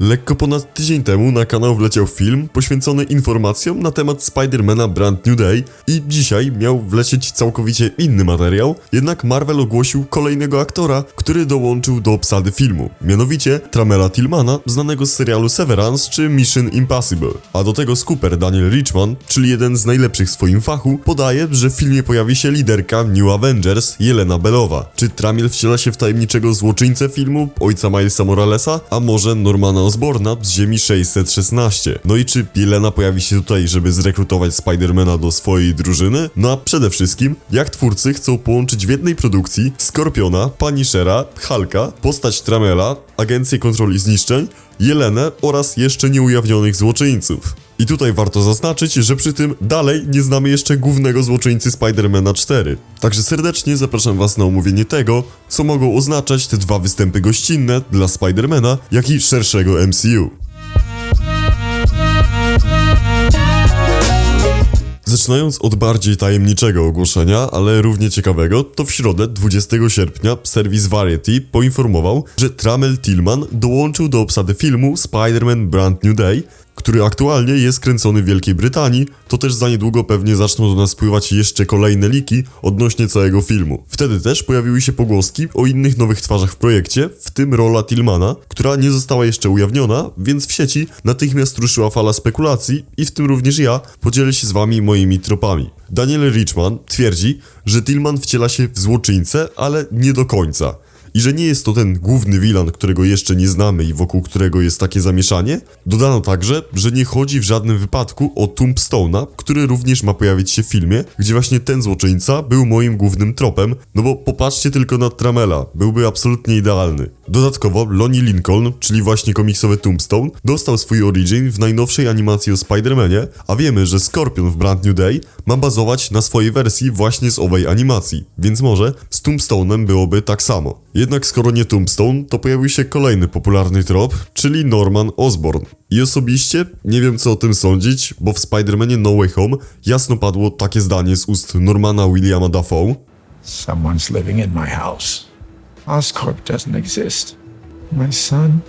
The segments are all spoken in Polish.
Lekko ponad tydzień temu na kanał wleciał film poświęcony informacjom na temat Spidermana Brand New Day i dzisiaj miał wlecieć całkowicie inny materiał, jednak Marvel ogłosił kolejnego aktora, który dołączył do obsady filmu, mianowicie Tramela Tillmana, znanego z serialu Severance czy Mission Impossible. A do tego skuper Daniel Richman, czyli jeden z najlepszych w swoim fachu, podaje, że w filmie pojawi się liderka New Avengers, Jelena Belowa. Czy Tramiel wciela się w tajemniczego złoczyńcę filmu, ojca Milesa Moralesa, a może Normana Osborna z Ziemi 616? No i czy Jelena pojawi się tutaj, żeby zrekrutować Spidermana do swojej drużyny? No a przede wszystkim, jak twórcy chcą połączyć w jednej produkcji Skorpiona, Punishera, Hulka, postać Tramela, Agencję Kontroli Zniszczeń, Jelenę oraz jeszcze nieujawnionych złoczyńców. I tutaj warto zaznaczyć, że przy tym dalej nie znamy jeszcze głównego złoczyńcy Spidermana 4. Także serdecznie zapraszam Was na omówienie tego, co mogą oznaczać te dwa występy gościnne dla Spidermana, jak i szerszego MCU. Zaczynając od bardziej tajemniczego ogłoszenia, ale równie ciekawego, to w środę 20 sierpnia serwis Variety poinformował, że Tramel Tillman dołączył do obsady filmu Spider-Man Brand New Day, który aktualnie jest kręcony w Wielkiej Brytanii, to też za niedługo pewnie zaczną do nas spływać jeszcze kolejne liki odnośnie całego filmu. Wtedy też pojawiły się pogłoski o innych nowych twarzach w projekcie, w tym rola Tillmana, która nie została jeszcze ujawniona, więc w sieci natychmiast ruszyła fala spekulacji i w tym również ja podzielę się z wami moimi tropami. Daniel Richman twierdzi, że Tillman wciela się w złoczyńcę, ale nie do końca i że nie jest to ten główny wilan, którego jeszcze nie znamy i wokół którego jest takie zamieszanie. Dodano także, że nie chodzi w żadnym wypadku o Tombstone'a, który również ma pojawić się w filmie, gdzie właśnie ten złoczyńca był moim głównym tropem, no bo popatrzcie tylko na Tramela, byłby absolutnie idealny. Dodatkowo Lonnie Lincoln, czyli właśnie komiksowy Tombstone, dostał swój origin w najnowszej animacji o Spider-Manie, a wiemy, że Scorpion w Brand New Day ma bazować na swojej wersji właśnie z owej animacji, więc może z Tombstone'em byłoby tak samo. Jednak skoro nie Tombstone, to pojawił się kolejny popularny trop, czyli Norman Osborn. I osobiście nie wiem co o tym sądzić, bo w Spider-Manie No Way Home jasno padło takie zdanie z ust Normana Williama Dafoe, Someone's living in my house. Oscorp doesn't exist. My son?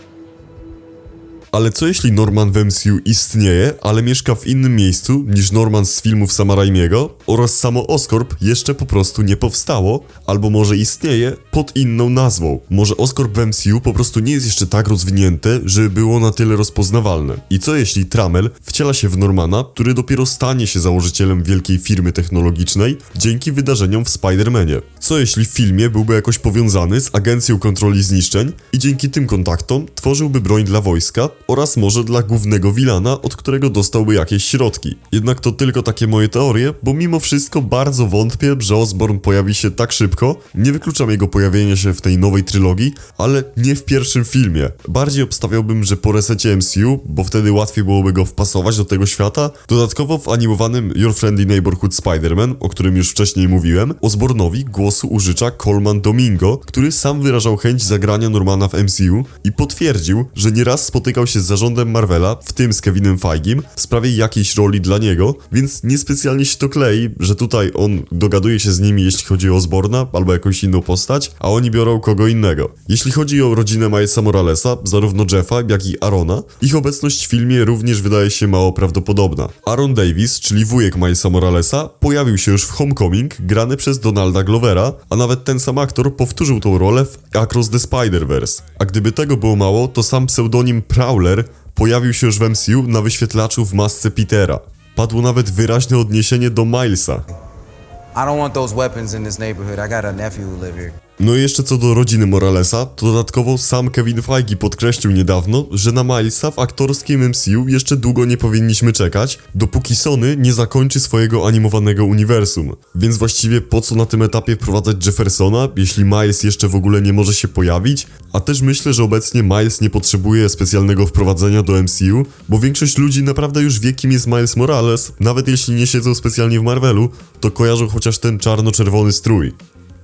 Ale co jeśli Norman w MCU istnieje, ale mieszka w innym miejscu niż Norman z filmów Sama Raimiego oraz samo Oscorp jeszcze po prostu nie powstało, albo może istnieje pod inną nazwą. Może Oscorp w MCU po prostu nie jest jeszcze tak rozwinięte, żeby było na tyle rozpoznawalne. I co jeśli Tramel wciela się w Normana, który dopiero stanie się założycielem wielkiej firmy technologicznej dzięki wydarzeniom w Spider-Manie? Co jeśli w filmie byłby jakoś powiązany z Agencją Kontroli Zniszczeń i dzięki tym kontaktom tworzyłby broń dla wojska oraz może dla głównego wilana, od którego dostałby jakieś środki. Jednak to tylko takie moje teorie, bo mimo wszystko bardzo wątpię, że Osborn pojawi się tak szybko. Nie wykluczam jego pojawienia się w tej nowej trylogii, ale nie w pierwszym filmie. Bardziej obstawiałbym, że po resecie MCU, bo wtedy łatwiej byłoby go wpasować do tego świata. Dodatkowo w animowanym Your Friendly Neighborhood Spider-Man, o którym już wcześniej mówiłem, Osbornowi głosu użycza Coleman Domingo, który sam wyrażał chęć zagrania Normana w MCU i potwierdził, że nieraz spotykał się z zarządem Marvela, w tym z Kevinem Feigim, w sprawie jakiejś roli dla niego, więc niespecjalnie się to klei, że tutaj on dogaduje się z nimi, jeśli chodzi o Osborna albo jakąś inną postać, a oni biorą kogo innego. Jeśli chodzi o rodzinę Milesa Moralesa, zarówno Jeffa, jak i Arona, ich obecność w filmie również wydaje się mało prawdopodobna. Aaron Davis, czyli wujek Milesa Moralesa, pojawił się już w Homecoming, grany przez Donalda Glovera, a nawet ten sam aktor powtórzył tą rolę w Across the Spider-Verse. A gdyby tego było mało, to sam pseudonim Prowler pojawił się już w MCU na wyświetlaczu w masce Petera. Padło nawet wyraźne odniesienie do Milesa. I don't want those weapons in this neighborhood. I got a nephew who live here. No i jeszcze co do rodziny Moralesa, to dodatkowo sam Kevin Feige podkreślił niedawno, że na Milesa w aktorskim MCU jeszcze długo nie powinniśmy czekać, dopóki Sony nie zakończy swojego animowanego uniwersum. Więc właściwie po co na tym etapie wprowadzać Jeffersona, jeśli Miles jeszcze w ogóle nie może się pojawić? A też myślę, że obecnie Miles nie potrzebuje specjalnego wprowadzenia do MCU, bo większość ludzi naprawdę już wie kim jest Miles Morales, nawet jeśli nie siedzą specjalnie w Marvelu, to kojarzą chociaż ten czarno-czerwony strój.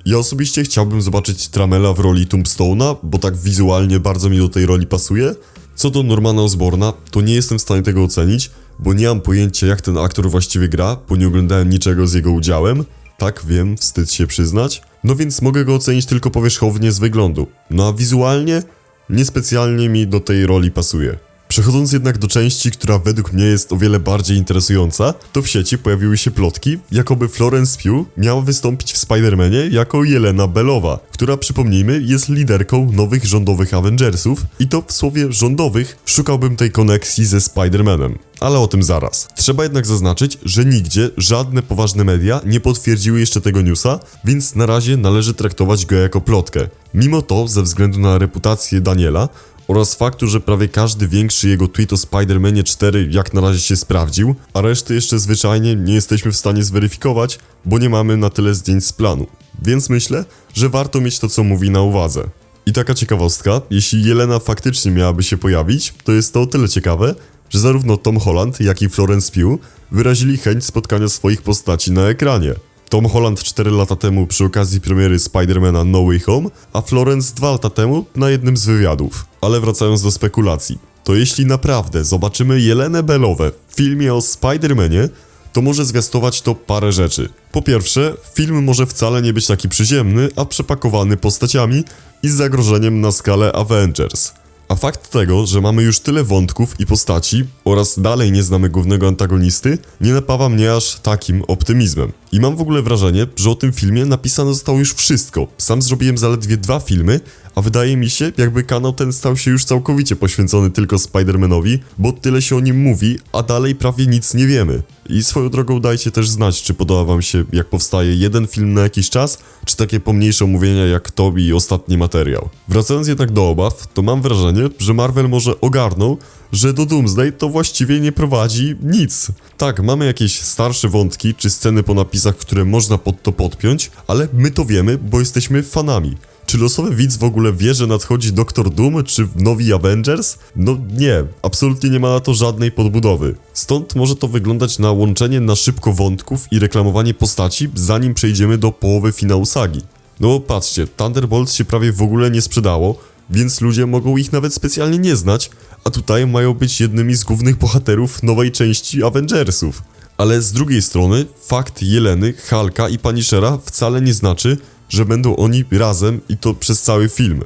Ja osobiście chciałbym zobaczyć Tramela w roli Tombstone'a, bo tak wizualnie bardzo mi do tej roli pasuje. Co do Normana Osborna, to nie jestem w stanie tego ocenić, bo nie mam pojęcia jak ten aktor właściwie gra, bo nie oglądałem niczego z jego udziałem. Tak, wiem, wstyd się przyznać. No więc mogę go ocenić tylko powierzchownie z wyglądu. No a wizualnie niespecjalnie mi do tej roli pasuje. Przechodząc jednak do części, która według mnie jest o wiele bardziej interesująca, to w sieci pojawiły się plotki, jakoby Florence Pugh miała wystąpić w Spider-Manie jako Jelena Belowa, która przypomnijmy jest liderką nowych rządowych Avengersów i to w słowie rządowych szukałbym tej koneksji ze Spider-Manem. Ale o tym zaraz. Trzeba jednak zaznaczyć, że nigdzie żadne poważne media nie potwierdziły jeszcze tego newsa, więc na razie należy traktować go jako plotkę. Mimo to, ze względu na reputację Daniela, oraz faktu, że prawie każdy większy jego tweet o Spider-Manie 4 jak na razie się sprawdził, a reszty jeszcze zwyczajnie nie jesteśmy w stanie zweryfikować, bo nie mamy na tyle zdjęć z planu. Więc myślę, że warto mieć to co mówi na uwadze. I taka ciekawostka, jeśli Jelena faktycznie miałaby się pojawić, to jest to o tyle ciekawe, że zarówno Tom Holland, jak i Florence Pugh wyrazili chęć spotkania swoich postaci na ekranie. Tom Holland 4 lata temu przy okazji premiery Spidermana No Way Home, a Florence 2 lata temu na jednym z wywiadów. Ale wracając do spekulacji, to jeśli naprawdę zobaczymy Jelenę Belowe w filmie o Spidermanie, to może zwiastować to parę rzeczy. Po pierwsze, film może wcale nie być taki przyziemny, a przepakowany postaciami i zagrożeniem na skalę Avengers. A fakt tego, że mamy już tyle wątków i postaci oraz dalej nie znamy głównego antagonisty, nie napawa mnie aż takim optymizmem. I mam w ogóle wrażenie, że o tym filmie napisane zostało już wszystko. Sam zrobiłem zaledwie dwa filmy, a wydaje mi się, jakby kanał ten stał się już całkowicie poświęcony tylko Spider-Manowi, bo tyle się o nim mówi, a dalej prawie nic nie wiemy. I swoją drogą dajcie też znać, czy podoba wam się, jak powstaje jeden film na jakiś czas, czy takie pomniejsze omówienia jak to i ostatni materiał. Wracając jednak do obaw, to mam wrażenie, że Marvel może ogarnął, że do Doomsday to właściwie nie prowadzi nic. Tak, mamy jakieś starsze wątki czy sceny po napisach, które można pod to podpiąć, ale my to wiemy, bo jesteśmy fanami. Czy losowy widz w ogóle wie, że nadchodzi Doktor Doom czy nowi Avengers? No nie, absolutnie nie ma na to żadnej podbudowy. Stąd może to wyglądać na łączenie na szybko wątków i reklamowanie postaci, zanim przejdziemy do połowy finału sagi. No patrzcie, Thunderbolts się prawie w ogóle nie sprzedało, więc ludzie mogą ich nawet specjalnie nie znać, a tutaj mają być jednymi z głównych bohaterów nowej części Avengersów. Ale z drugiej strony, fakt Jeleny, Hulka i Punishera wcale nie znaczy, że będą oni razem i to przez cały film.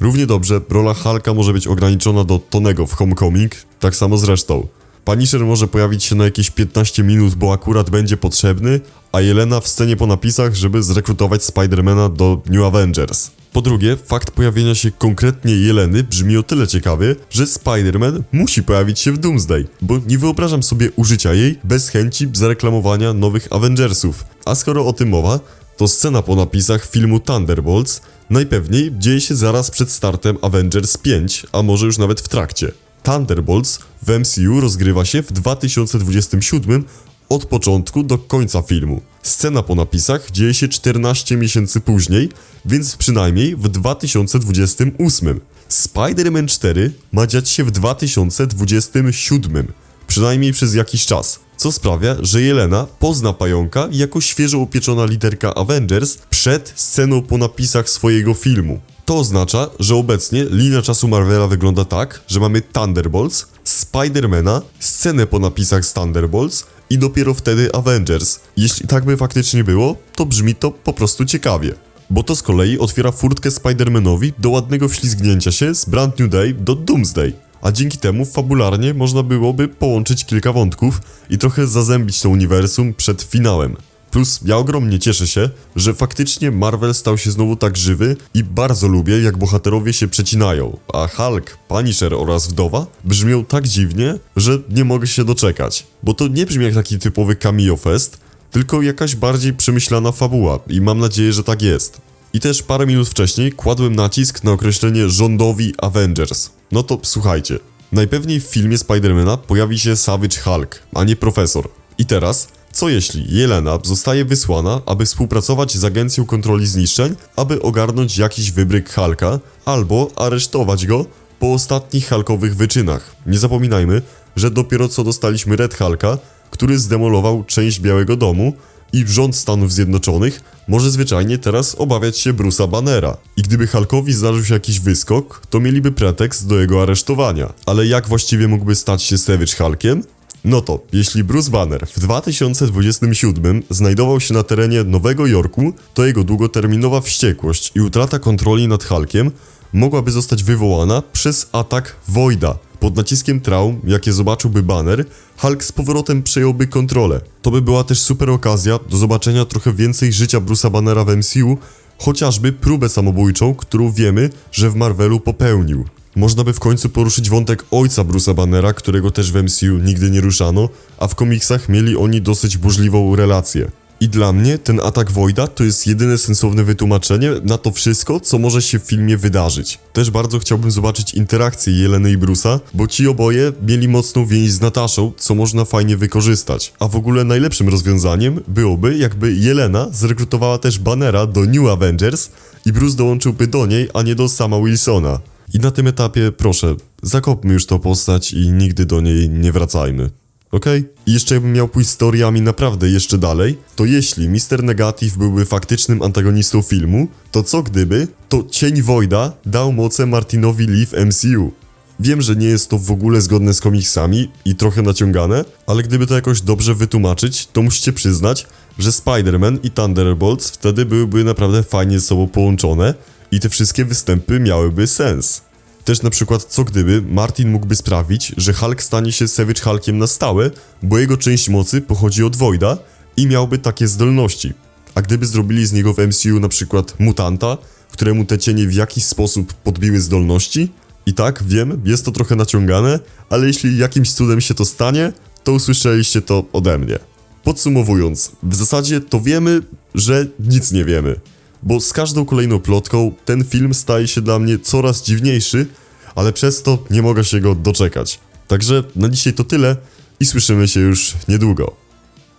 Równie dobrze rola Hulka może być ograniczona do Tonego w Homecoming, tak samo zresztą. Punisher może pojawić się na jakieś 15 minut, bo akurat będzie potrzebny, a Jelena w scenie po napisach, żeby zrekrutować Spidermana do New Avengers. Po drugie, fakt pojawienia się konkretnie Jeleny brzmi o tyle ciekawie, że Spider-Man musi pojawić się w Doomsday, bo nie wyobrażam sobie użycia jej bez chęci zareklamowania nowych Avengersów. A skoro o tym mowa, to scena po napisach filmu Thunderbolts najpewniej dzieje się zaraz przed startem Avengers 5, a może już nawet w trakcie. Thunderbolts w MCU rozgrywa się w 2027 od początku do końca filmu. Scena po napisach dzieje się 14 miesięcy później, więc przynajmniej w 2028. Spider-Man 4 ma dziać się w 2027, przynajmniej przez jakiś czas. Co sprawia, że Jelena pozna pająka jako świeżo upieczona liderka Avengers przed sceną po napisach swojego filmu. To oznacza, że obecnie linia czasu Marvela wygląda tak, że mamy Thunderbolts, Spidermana, scenę po napisach z Thunderbolts i dopiero wtedy Avengers. Jeśli tak by faktycznie było, to brzmi to po prostu ciekawie. Bo to z kolei otwiera furtkę Spidermanowi do ładnego wślizgnięcia się z Brand New Day do Doomsday. A dzięki temu fabularnie można byłoby połączyć kilka wątków i trochę zazębić to uniwersum przed finałem. Plus ja ogromnie cieszę się, że faktycznie Marvel stał się znowu tak żywy i bardzo lubię jak bohaterowie się przecinają, a Hulk, Punisher oraz Wdowa brzmią tak dziwnie, że nie mogę się doczekać. Bo to nie brzmi jak taki typowy cameo fest, tylko jakaś bardziej przemyślana fabuła i mam nadzieję, że tak jest. I też parę minut wcześniej kładłem nacisk na określenie rządowi Avengers. No to słuchajcie. Najpewniej w filmie Spidermana pojawi się Savage Hulk, a nie profesor. I teraz, co jeśli Jelena zostaje wysłana, aby współpracować z Agencją Kontroli Zniszczeń, aby ogarnąć jakiś wybryk Hulka, albo aresztować go po ostatnich Hulkowych wyczynach? Nie zapominajmy, że dopiero co dostaliśmy Red Hulka, który zdemolował część Białego Domu i rząd Stanów Zjednoczonych może zwyczajnie teraz obawiać się Bruce'a Bannera. I gdyby Hulkowi zdarzył się jakiś wyskok, to mieliby pretekst do jego aresztowania. Ale jak właściwie mógłby stać się Savage Hulkiem? No to, jeśli Bruce Banner w 2027 znajdował się na terenie Nowego Jorku, to jego długoterminowa wściekłość i utrata kontroli nad Hulkiem mogłaby zostać wywołana przez atak Voida. Pod naciskiem traum, jakie zobaczyłby Banner, Hulk z powrotem przejąłby kontrolę. To by była też super okazja do zobaczenia trochę więcej życia Bruce'a Bannera w MCU, chociażby próbę samobójczą, którą wiemy, że w Marvelu popełnił. Można by w końcu poruszyć wątek ojca Bruce'a Bannera, którego też w MCU nigdy nie ruszano, a w komiksach mieli oni dosyć burzliwą relację. I dla mnie ten atak Voida to jest jedyne sensowne wytłumaczenie na to wszystko, co może się w filmie wydarzyć. Też bardzo chciałbym zobaczyć interakcję Jeleny i Bruce'a, bo ci oboje mieli mocną więź z Nataszą, co można fajnie wykorzystać. A w ogóle najlepszym rozwiązaniem byłoby, jakby Jelena zrekrutowała też Bannera do New Avengers i Bruce dołączyłby do niej, a nie do sama Wilsona. I na tym etapie, proszę, zakopmy już tą postać i nigdy do niej nie wracajmy. Okej? I jeszcze jakbym miał pójść historiami naprawdę jeszcze dalej, to jeśli Mr. Negative byłby faktycznym antagonistą filmu, to co gdyby to cień Voida dał moce Martinowi Lee w MCU? Wiem, że nie jest to w ogóle zgodne z komiksami i trochę naciągane, ale gdyby to jakoś dobrze wytłumaczyć, to musicie przyznać, że Spider-Man i Thunderbolts wtedy byłyby naprawdę fajnie ze sobą połączone i te wszystkie występy miałyby sens. Też na przykład co gdyby Martin mógłby sprawić, że Hulk stanie się Savage Hulkiem na stałe, bo jego część mocy pochodzi od Voida i miałby takie zdolności. A gdyby zrobili z niego w MCU na przykład mutanta, któremu te cienie w jakiś sposób podbiły zdolności, i tak, wiem, jest to trochę naciągane, ale jeśli jakimś cudem się to stanie, to usłyszeliście to ode mnie. Podsumowując, w zasadzie to wiemy, że nic nie wiemy. Bo z każdą kolejną plotką ten film staje się dla mnie coraz dziwniejszy, ale przez to nie mogę się go doczekać. Także na dzisiaj to tyle i słyszymy się już niedługo.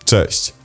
Cześć!